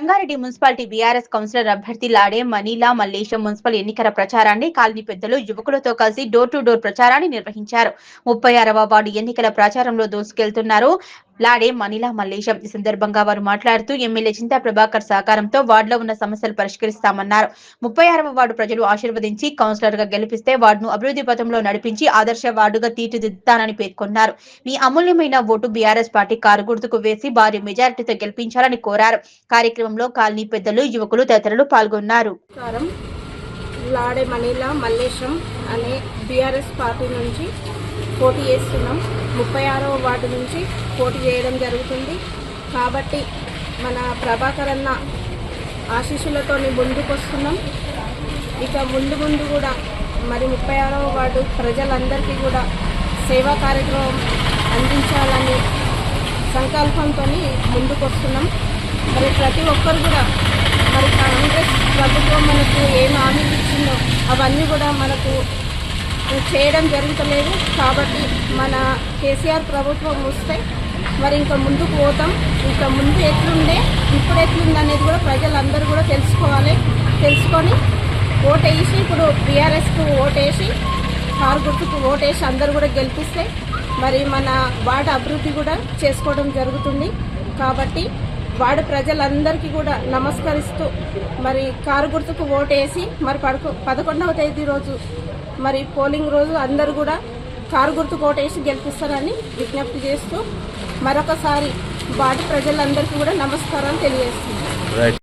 Rangareddy municipality BRS councillor అభ్యర్థి లాడే Manila Mallesham municipal ఎన్నికల ప్రచారాన్ని కాలనీ పెద్దలు యువకులతో కలిసి డోర్ టు డోర్ ప్రచారాన్ని నిర్వహించారు. ముప్పై ఆరవ వార్డు ఎన్నికల ప్రచారంలో దూసుకెళ్తున్నారు. లాడే మనీలా మల్లేశం. ఈ సందర్భంగా వారు మాట్లాడుతూ ఎమ్మెల్యే చింతా ప్రభాకర్ సహకారంతో వార్డులో ఉన్న సమస్యలు పరిష్కరిస్తామన్నారు. ముప్పై ఆరవ వార్డు ప్రజలు ఆశీర్వదించి కౌన్సిలర్గా గెలిపిస్తే వార్డును అభివృద్ధి పథంలో నడిపించి ఆదర్శ వార్డుగా తీర్చిదిద్దుతానని పేర్కొన్నారు. మీ అమూల్యమైన ఓటు బీఆర్ఎస్ పార్టీ కారు గుర్తుకు వేసి భారీ మెజారిటీతో గెలిపించాలని కోరారు. కార్యక్రమంలో కాలనీ పెద్దలు యువకులు తదితరులు పాల్గొన్నారు. లాడే మనీలా మల్లేశం అనే బీఆర్ఎస్ పార్టీ నుంచి పోటీ చేస్తున్నాం. ముప్పై ఆరవ వార్డు నుంచి పోటీ చేయడం జరుగుతుంది. కాబట్టి మన ప్రభాకర్ అన్న ఆశీస్సులతో ముందుకు వస్తున్నాం ఇక ముందు ముందు కూడా మరి ముప్పై ఆరవ వార్డు ప్రజలందరికీ కూడా సేవా కార్యక్రమం అందించాలని సంకల్పంతో ముందుకు వస్తున్నాం మరి ప్రతి ఒక్కరు కూడా మరి కాంగ్రెస్ ప్రభుత్వం మనకు ఏం హామీలు ఇచ్చిందో అవన్నీ కూడా మనకు చేయడం జరుగుతలేదు. కాబట్టి మన కేసీఆర్ ప్రభుత్వం వస్తే మరి ఇంకా ముందుకు పోతాం. ఇంకా ముందు ఎట్లుండే ఇప్పుడు ఎట్లుంది అనేది కూడా ప్రజలందరూ కూడా తెలుసుకోవాలి. తెలుసుకొని ఓటేసి ఇప్పుడు బీఆర్ఎస్కు ఓటేసి కారు గుర్తుకు ఓటేసి అందరు కూడా గెలిపిస్తే మరి మన వార్డ్ అభివృద్ధి కూడా చేసుకోవడం జరుగుతుంది. కాబట్టి వార్డు ప్రజలందరికీ కూడా నమస్కరిస్తూ మరి కారు గుర్తుకు ఓటేసి మరి పదకొ పదకొండవ తేదీ రోజు మరి పోలింగ్ రోజు అందరూ కూడా కారు గుర్తు కోటేసి గెలిపిస్తారని విజ్ఞప్తి చేస్తూ మరొకసారి వాటి ప్రజలందరికీ కూడా నమస్కారం తెలియజేస్తుంది